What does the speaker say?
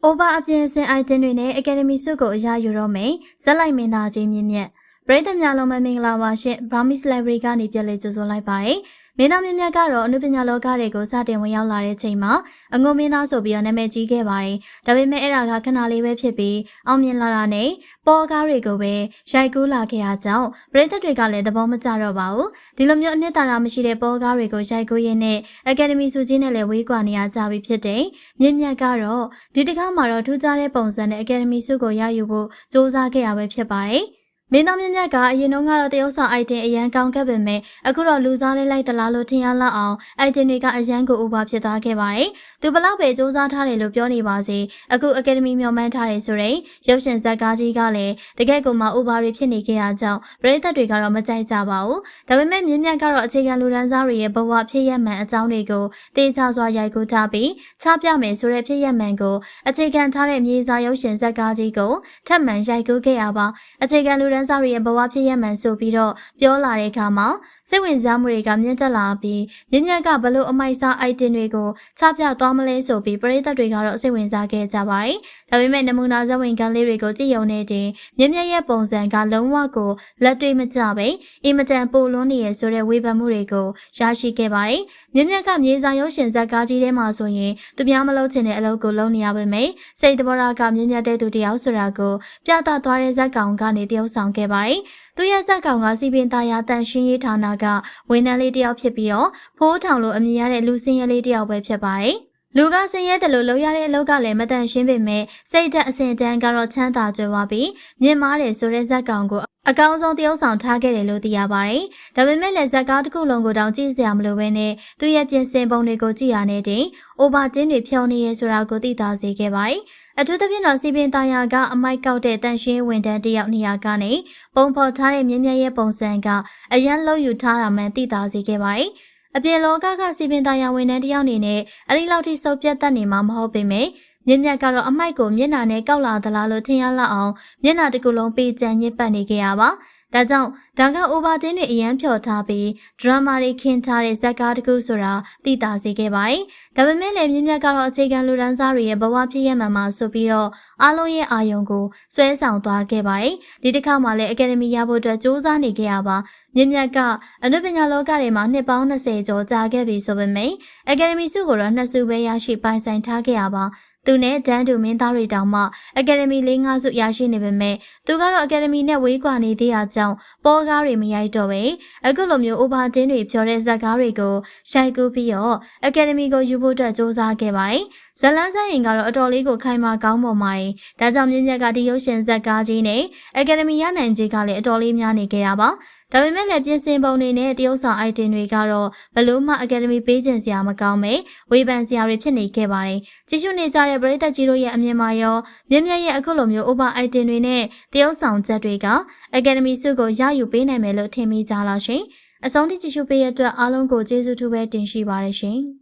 ။ over အပြင်အစင် item တွေနဲ့ Academy စုကိုအရယူတော့မယ်။ဇက်လိုက်မင်းသားကြီးမြင့်မြတ်ပရိသတ်များလုံးမမင်္ဂလာပါရှင်။ Brownies Library ကနေပြန်လည်ကြိုဆိုလိုက်ပါတယ်။ မင်းသားမြင့်မြတ်ကတော့အနုပညာလောကတွေကိုစတင်ဝင်ရောက်လာတဲ့ချိန်မှာအငုံမင်းသားဆိုပြီးတော့နာမည်ကြီးခဲ့ပါတယ်။ဒါပေမဲ့အဲ့ဒါကခဏလေးပဲဖြစ်ပြီးအောင်မြင်လာတာနဲ့ပေါ်ကားတွေကိုပဲရိုက်ကူးလာခဲ့ရကြောင်းပရိသတ်တွေကလည်းသဘောမကျတော့ပါဘူး။ဒီလိုမျိုးအနှစ်သာရမရှိတဲ့ပေါ်ကားတွေကိုရိုက်ကူးရင်းနဲ့ Academy စုကြီးနဲ့လည်းဝေးကွာနေရကြပြီဖြစ်တယ်။မြင့်မြတ်ကတော့ဒီတစ်ခါမှာတော့ထူးခြားတဲ့ပုံစံနဲ့ Academy စုကိုရယူဖို့စူးစမ်းခဲ့ရပဲဖြစ်ပါတယ်။ မင်းသားမြင့်မြတ်ကအရင်တုန်းကတော့တရုတ်ဆောင် item အရန်ကောင်းခဲ့ပေမဲ့အခုတော့လူစားလေးလိုက်သလားလို့ထင်ရလောက်အောင် item တွေကအရန်ကို over ဖြစ်သွားခဲ့ပါတယ်။သူဘလောက်ပဲစူးစမ်းထားတယ်လို့ပြောနေပါစေ။အခု Academy မျှော်မှန်းထားတယ်ဆိုရင်ရုပ်ရှင်ဇာတ်ကားကြီးကလည်းတကယ့်ကိုမှ over တွေဖြစ်နေခဲ့ရကြောင်းပရိသတ်တွေကတော့မကြိုက်ကြပါဘူး။ဒါပေမဲ့မြင့်မြတ်ကတော့အခြေခံလူဒန်းစားတွေရဲ့ဘဝဖြစ်ရမှန်အကြောင်းတွေကိုတေချာစွာရိုက်ကူးထားပြီးချပြမယ်ဆိုတဲ့ဖြစ်ရမှန်ကိုအခြေခံထားတဲ့မြေစာရုပ်ရှင်ဇာတ်ကားကြီးကိုထပ်မံရိုက်ကူးခဲ့ရပါအခြေခံလူဒန်းစားတွေရဲ့ဘဝဖြစ်ရမှန်ဆိုပြီးတော့ပြောလာတဲ့အခါမှာစိတ်ဝင်စားမှုတွေကမြင့်တက်လာပြီးမြင့်မြတ်ကဘလို့အမိုက်စား item တွေကိုချပြသွားမလဲဆိုပြီးပရိသတ်တွေကတော့စိတ်ဝင်စားခဲ့ကြပါတယ်။ဒါပေမဲ့နမူနာဇဝင်ကန်းလေးတွေကိုကြည့်ရုံနဲ့တင်မြင့်မြတ်ရဲ့ပုံစံကလုံးဝကိုလက်တွေ့မကျပဲအင်မတန်ပိုလွန်းနေရဆိုတဲ့ဝေဖန်မှုတွေကိုရရှိခဲ့ပါတယ်။မြင့်မြတ်ကမြေစာရုပ်ရှင်ဇာတ်ကားကြီးထဲမှာဆိုရင်သူများမလုပ်ချင်တဲ့အလုပ်ကိုလုပ်နေရပါမယ်။စိတ်တဘောရာကမြင့်မြတ်တဲ့သူတယောက်ဆိုတာကိုပြသသွားတဲ့ဇာတ်ကောင်ကနေတယောက်ဆောင်ခဲ့ပါတယ်။သူရဲ့ဇက်ကောင်ကစီပင်သားရတန်ရှင်းရေးဌာနကဝန်ထမ်းလေးတယောက်ဖြစ်ပြီးတော့ဖိုးထောင်လိုအမည်ရတဲ့လူစင်းရဲလေးတယောက်ပဲဖြစ်ပါတယ်။ လူကစင်ရဲတယ်လို့လုပ်ရတဲ့အလုပ်ကလည်းမတန်ရှင်းပေမဲ့စိတ်ဓာတ်အစဉ်တန်းကတော့ချမ်းသာကြွယ်ဝပြီးမြင့်မားတယ်ဆိုတဲ့ဇက်ကောင်ကိုအကောင်းဆုံးတယောက်ဆောင်ထားခဲ့တယ်လို့သိရပါတယ်။ဒါပေမဲ့လည်းဇက်ကားတစ်ခုလုံးကိုတောင်ကြည့်စရာမလိုဘဲနဲ့သူ့ရဲ့ပြင်ဆင်ပုံတွေကိုကြည့်ရတဲ့တင်အိုဘာတင်းတွေဖြောင်းနေရဲဆိုတာကိုသိသာစေခဲ့ပါတယ်။အထူးသဖြင့်တော့စီပင်သားယာကအမိုက်ကောက်တဲ့တန်ရှင်းဝန်တန်းတယောက်နေရာကနေပုံဖော်ထားတဲ့မြင်းမြရဲ့ပုံစံကအရန်လုံးယူထားတာမှန်သိသာစေခဲ့ပါတယ်။ အပြင်လောကကစီပင်သားယာဝန်တန်းတယောက်နေနဲ့အဲ့ဒီလောက်ထိစုပ်ပြတ်တတ်နေမှာမဟုတ်ပေမဲ့မြင့်မြတ်ကတော့အမိုက်ကိုမျက်နှာနဲ့ကောက်လာသလားလို့ထင်ရလောက်အောင်မျက်နှာတစ်ခုလုံးပေးချန်ညစ်ပတ်နေခဲ့ရပါ ဒါကြောင့်ဒါက overtin တွေအရန်ဖြော်ထားပြီး drama တွေခင်းထားတဲ့ဇက်ကားတစ်ခုဆိုတာသိသာစေခဲ့ပါတယ်။ဒါပေမဲ့လည်းမြင့်မြတ်ကတော့အခြေခံလူဒန်းစားတွေရဲ့ဘဝဖြစ်ရမှန်မှာဆိုပြီးတော့အားလုံးရဲ့အာယုံကိုဆွဲဆောင်သွားခဲ့ပါတယ်။ဒီတစ်ခါမှလည်း Academy ရဖို့အတွက်စူးစမ်းနေခဲ့ရပါမြင့်မြတ်ကအနုပညာလောကထဲမှာနှစ်ပေါင်း20ကျော်ကြာခဲ့ပြီဆိုပေမဲ့ Academy စုကိုတော့နှစ်စုပဲရရှိပိုင်ဆိုင်ထားခဲ့ရပါ သူနဲ့ဒန်တူမင်းသားတွေတောင်မှအကယ်ဒမီလေးငါးစုရရှိနေပေမဲ့သူကတော့အကယ်ဒမီနဲ့ဝေးကွာနေသေးတာကြောင့်ပေါ်ကားတွေမရိုက်တော့ပဲအခုလိုမျိုး over တင်းတွေဖြော်တဲ့ဇက်ကားတွေကိုရှိုက်ကူးပြီးတော့အကယ်ဒမီကိုယူဖို့အတွက်စ조사ခဲ့ပါတယ်ဇလန်းဆိုင်ရင်ကတော့အတော်လေးကိုခိုင်မာကောင်းပေါ်ပါတယ်ဒါကြောင့်မြင့်မြတ်ကဒီရုပ်ရှင်ဇက်ကားကြီးနဲ့အကယ်ဒမီရနိုင်ကြီးကလည်းအတော်လေးများနေခဲ့တာပါ ဒါပေမဲ့လည်းပြင်ဆင်ပုံတွေနဲ့တရုတ်ဆောင် item တွေကတော့ဘလို့မှ Academy ပေးခြင်းစရာမကောင်းပဲဝေဖန်စရာတွေဖြစ်နေခဲ့ပါတယ်။ကြည့်ရှုနေကြတဲ့ပရိသတ်ကြီးတို့ရဲ့အမြင်မှာရောမြင့်မြတ်ရဲ့အခုလိုမျိုး over item တွေနဲ့တရုတ်ဆောင်ချက်တွေက Academy စုကိုရယူပေးနိုင်မယ်လို့ထင်မိကြလားရှင်။အဆုံးထိကြည့်ရှုပေးရတဲ့အတွက်အားလုံးကိုကျေးဇူးထူးပဲတင်ရှိပါတယ်ရှင်။